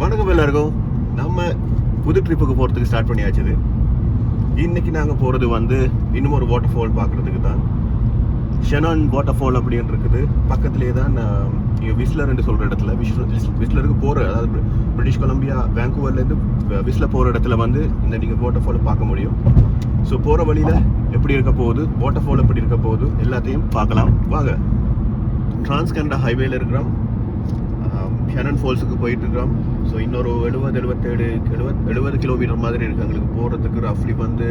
வணக்கம் எல்லாருக்கும். நம்ம புது ட்ரிப்புக்கு போகிறதுக்கு ஸ்டார்ட் பண்ணியாச்சுது இன்னைக்கு நாங்கள் போகிறது வந்து இன்னும் ஒரு வாட்டர் ஃபால் பார்க்குறதுக்கு தான். ஷெனான் வாட்டர் ஃபால் அப்படின்னு இருக்குது. பக்கத்துலேயே தான் இங்கே விஸ்லர்னு சொல்கிற இடத்துல. விஸ்லர் விஸ்லருக்கு போகிற அதாவது பிரிட்டிஷ் கொலம்பியா வேங்கூவர்லேருந்து விஸ்லர் போகிற இடத்துல வந்து இந்த நீங்கள் வாட்டர் ஃபாலை பார்க்க முடியும். ஸோ போகிற வழியில் எப்படி இருக்க போகுது? வாட்டர் ஃபால் எப்படி இருக்க போகுது? எல்லாத்தையும் பார்க்கலாம். வாங்க. டிரான்ஸ் கனடா ஹைவேல இருக்கிறோம். ஷனன் ஃபால்ஸுக்கு போயிட்டுருக்கோம் ஸோ இன்னொரு எழுபது எழுபத்தேழு எழுபத் எழுபது கிலோமீட்டர் மாதிரி இருக்குது எங்களுக்கு போகிறதுக்கு ரஃப்லி வந்து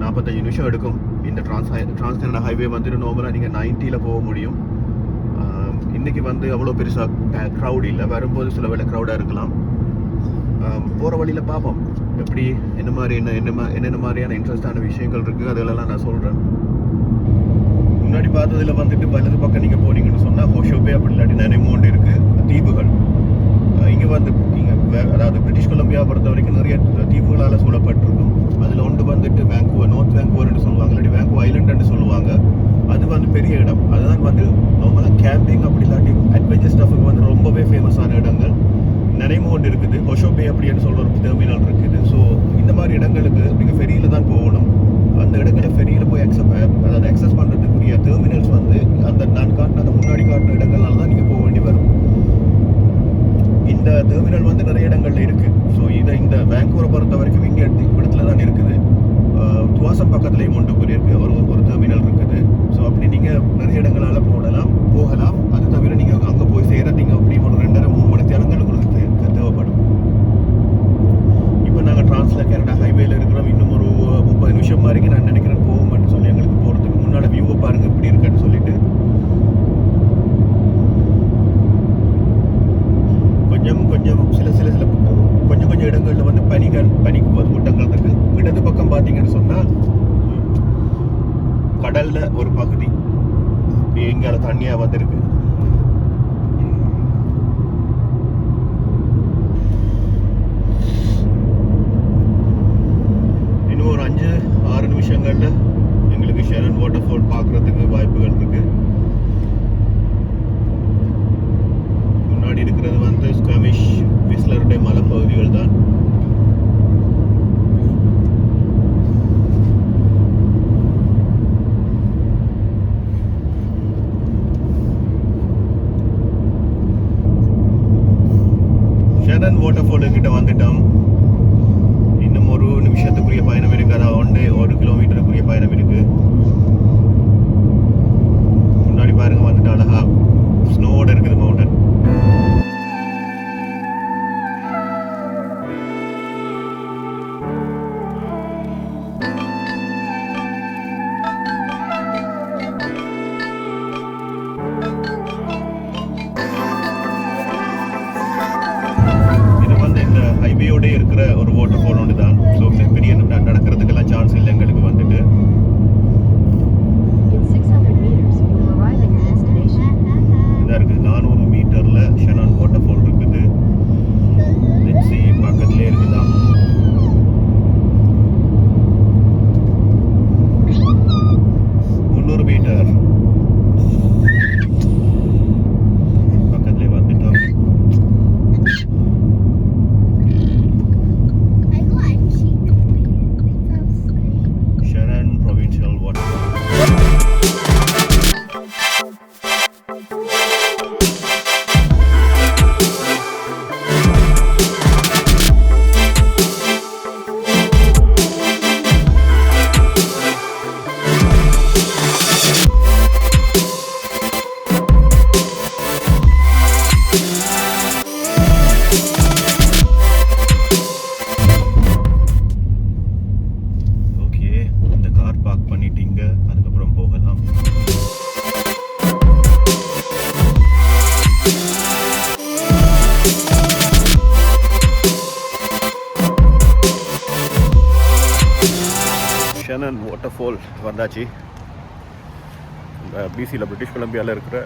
நாற்பத்தஞ்சு நிமிஷம் எடுக்கும். இந்த ட்ரான்ஸ் ட்ரான்ஸ் கனடா ஹைவே வந்துட்டு நார்மலாக நீங்கள் நைன்ட்டியில் போக முடியும். இன்றைக்கி வந்து அவ்வளோ பெருசாக க்ரௌட் இல்லை. வரும்போது சில வேலை க்ரௌடாக இருக்கலாம். போகிற வழியில் பார்ப்போம். எப்படி என்ன மாதிரி என்ன என்ன மா- என்னென்ன மாதிரியான இன்ட்ரெஸ்டான விஷயங்கள் இருக்குது அதெல்லாம் நான் சொல்கிறேன் முன்னாடி பார்த்ததில் வந்துட்டு வலது பக்கம் நீங்கள் போனீங்கன்னு சொன்னால் ஹோஷோபே அப்படி இல்லாட்டி நெனைமோண்டு இருக்குது தீவுகள். இங்கே வந்து இங்கே அதாவது பிரிட்டிஷ் கொலம்பியா பொறுத்த வரைக்கும் நிறைய தீவுகளால் சூழப்பட்டிருக்கும். அதில் ஒன்று வந்துட்டு வேங்குவர் நார்த் வேங்குவர்னு சொல்லுவாங்க இல்லாட்டி வேங்கு ஐலண்டுன்னு சொல்லுவாங்க. அது வந்து பெரிய இடம். அதுதான் வந்து நார்மலாக கேம்பிங் அப்படி இல்லாட்டி அட்வென்ச்சர் ஸ்டஃபுக்கு வந்து ரொம்பவே ஃபேமஸான இடங்கள். நனைமோண்டு இருக்குது. ஒஷோபே அப்படின்னு சொல்கிற ஒரு டெர்மினல் இருக்குது. ஸோ இந்த மாதிரி இடங்களுக்கு நீங்கள் ஃபெரியில் தான் போகணும். அந்த இடங்களை ஃபெரியில் போய் அக்சப் அதாவது அக்சஸ் பண்ணுறதுக்குரிய டெர்மினல்ஸ் வந்து அந்த நான் காட்டின அந்த முன்னாடி காட்டின இடங்கள்லாம் தான் நீங்கள் போக வேண்டி வரும். இந்த டெர்மினல் வந்து நிறைய இடங்கள்ல இருக்கு. ஸோ இதை இந்த வேங்கூரை பொறுத்த வரைக்கும் இங்கே இடத்துல தான் இருக்குது. துவாசம் பக்கத்துலேயும் ஒன்று கூறியிருக்கு ஒரு ஒரு டெர்மினல் இருக்குது. ஸோ அப்படி நீங்கள் நிறைய இடங்களால் போடலாம் போகலாம். அது தவிர நீங்கள் அங்கே போய் சேர அப்படின்னு அப்படி ஒரு ரெண்டரை மூணு மணி தேரங்கள் உங்களுக்கு தேவைப்படும். இப்போ நாங்கள் டிரான்ஸ்ல கேரடா ஹைவேல இருக்கிறோம். இன்னும் ஒரு முப்பது நிமிஷம் வரைக்கும் நான் நினைக்கிறேன் போவோம்னு சொல்லி எங்களுக்கு போகிறதுக்கு முன்னாடி வியூவை பாருங்கள் இப்படி இருக்குன்னு சொல்லிட்டு கொஞ்சம் கொஞ்சம் சில சில சில கொஞ்சம் கொஞ்சம் இடங்கள்ல வந்து பனிகள் பனி கூட்டங்கள் இருக்கு இடது பக்கம் பார்த்தீங்கன்னு சொன்னா கடல்ல ஒரு பகுதி. அப்படியே எங்கால தண்ணியா வந்திருக்கு இன்னும் ஒரு அஞ்சு ஆறு நிமிஷங்கள்ல எங்களுக்கு ஷெரன் வாட்டர் ஃபால் பார்க்கறதுக்கு வாய்ப்புகள் இருக்கு முன்னாடி இருக்கிறது வந்து ஸ்காமிஷ் விஸ்லருடைய மலைப்பகுதிகள் தான் ஷெரன் வாட்டர் ஹைவேயோட இருக்கிற ஒரு வாட்டர் ஃபால் ஒன்று தான் ஸோ பெரிய நடக்கிறதுக்கெல்லாம் சான்ஸ் இல்லை எங்களுக்கு வந்துட்டு. In 600 meters, you will arrive at your destination. இதாக இருக்குது நானூறு மீட்டரில் ஷெனான் வாட்டர் ஃபால் இருக்குது. Let's see, Shannon water fall வந்தாச்சு. இந்த பிசியில் பிரிட்டிஷ் கொலம்பியாவில் இருக்கிற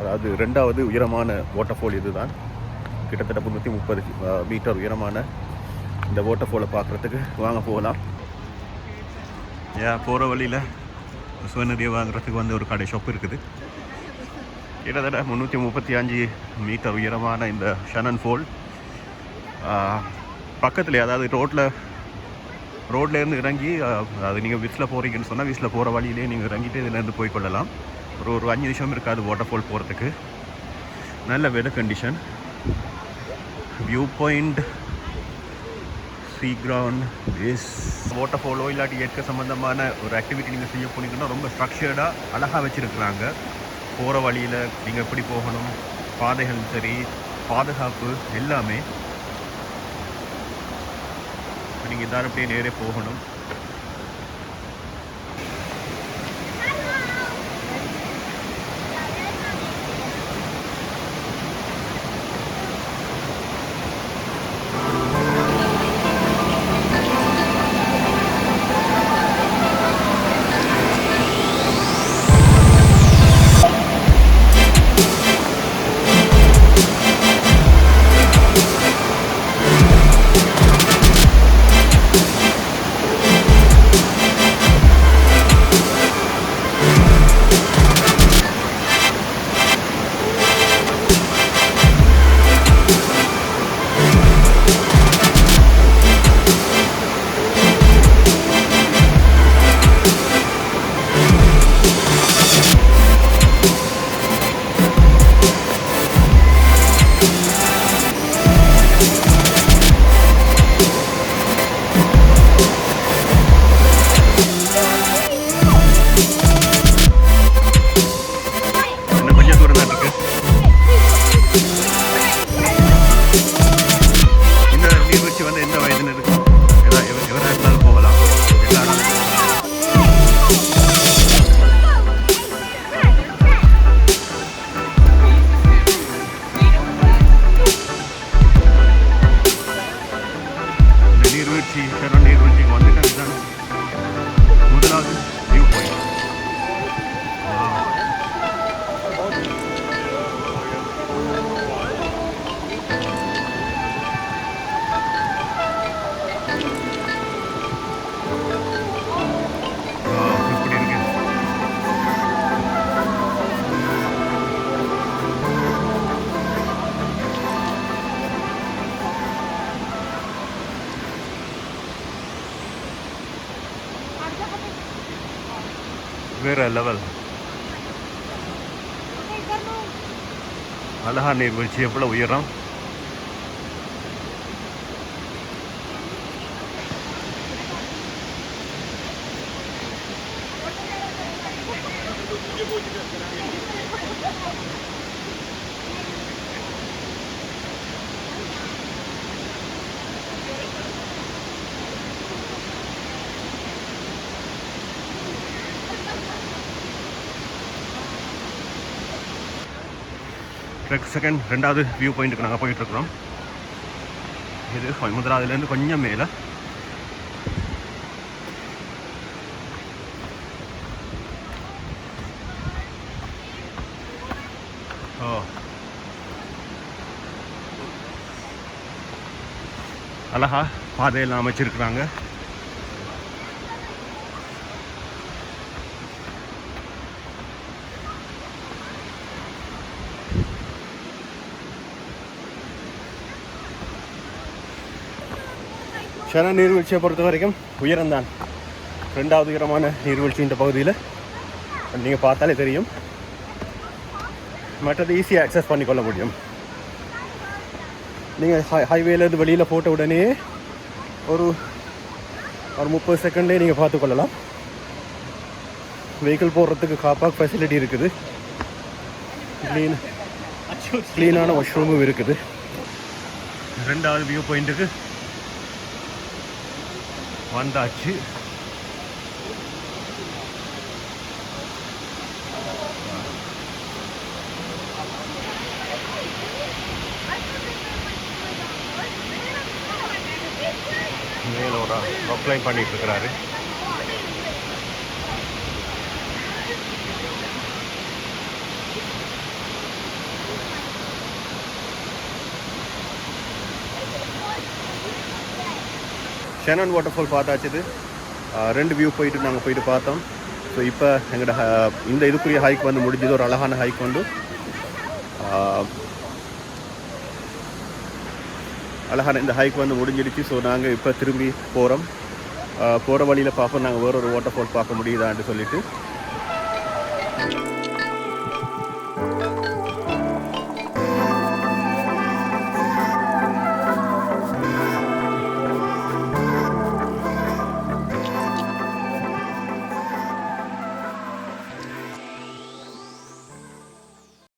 அதாவது ரெண்டாவது உயரமான வாட்டர் ஃபால் இதுதான். கிட்டத்தட்ட முந்நூற்றி முப்பது மீட்டர் உயரமான இந்த வாட்டர் ஃபாலை பார்க்குறதுக்கு வாங்க போகலாம். ஏன் போகிற வழியில் சுவநதியை வாங்குறதுக்கு வந்து ஒரு கடை ஷாப் இருக்குது. கிட்டத்தட்ட முந்நூற்றி முப்பத்தி அஞ்சு மீட்டர் உயரமான இந்த ஷனன் ஃபோல் பக்கத்தில் அதாவது ரோட்டில் ரோட்லேருந்து இறங்கி அது நீங்கள் விசில் போகிறீங்கன்னு சொன்னால் விசில் போகிற வழியிலே நீங்கள் இறங்கிட்டு இதுலேருந்து போய் கொள்ளலாம். ஒரு ஒரு அஞ்சு நிமிஷம் இருக்காது வாட்டர் ஃபால் போகிறதுக்கு நல்ல weather condition view point see ground is water follow இல்லாட்டி இயற்கை சம்மந்தமான ஒரு ஆக்டிவிட்டி நீங்கள் செய்ய போனீங்கன்னா ரொம்ப ஸ்ட்ரக்சர்டாக அழகாக வச்சுருக்குறாங்க. போகிற வழியில் நீங்கள் எப்படி போகணும் பாதைகள் சரி பாதுகாப்பு எல்லாமே நீங்கள் இதான அப்படியே நேரே போகணும் வேற லெவல் அழகா நீர்வீழ்ச்சி எவ்வளோ உயரம் Thank you. செகண்ட் ரெண்டாவது வியூ பாயிண்ட்டுக்கு நாங்கள் போயிட்டுருக்குறோம். இது கொ- முதலாவதுலேருந்து கொஞ்சம் மேலே. ஓ. அழகா பாதையெல்லாம் அமைச்சிருக்கிறாங்க. ஷன நீர்வீழ்ச்சியை பொறுத்த வரைக்கும் உயரம்தான். ரெண்டாவது உயரமான நீர்வீழ்ச்சின்ற பகுதியில். நீங்கள் பார்த்தாலே தெரியும். மற்றது ஈஸியாக அக்சஸ் பண்ணிக்கொள்ள முடியும். நீங்கள் ஹை ஹைவேலேருந்து வெளியில் போட்ட உடனே ஒரு ஒரு முப்பது செகண்ட்லேயே நீங்கள் பார்த்துக்கொள்ளலாம் வெஹிக்கிள் போடுறதுக்கு காப்பாக் ஃபெசிலிட்டி இருக்குது. க்ளீன் க்ளீனான வாஷ்ரூமும் இருக்குது. ரெண்டாவது வியூ பாயிண்ட்டுக்கு வந்தாச்சு. மேலோட அப்ளை பண்ணிட்டு இருக்கிறாரு. ஷெனன் வாட்டர் ஃபால் பார்த்தாச்சுது ரெண்டு வியூ போயிட்டு நாங்கள் போயிட்டு பார்த்தோம். ஸோ இப்போ எங்களோட இந்த இதுக்குரிய ஹைக் வந்து முடிஞ்சது. ஒரு அழகான ஹைக் வந்து. அழகான இந்த ஹைக் வந்து முடிஞ்சிடுச்சு. ஸோ நாங்கள் இப்போ திரும்பி போகிறோம் போகிற வழியில் பார்ப்போம். நாங்கள் வேற ஒரு வாட்டர் ஃபால் பார்க்க முடியுதான்னு சொல்லிட்டு.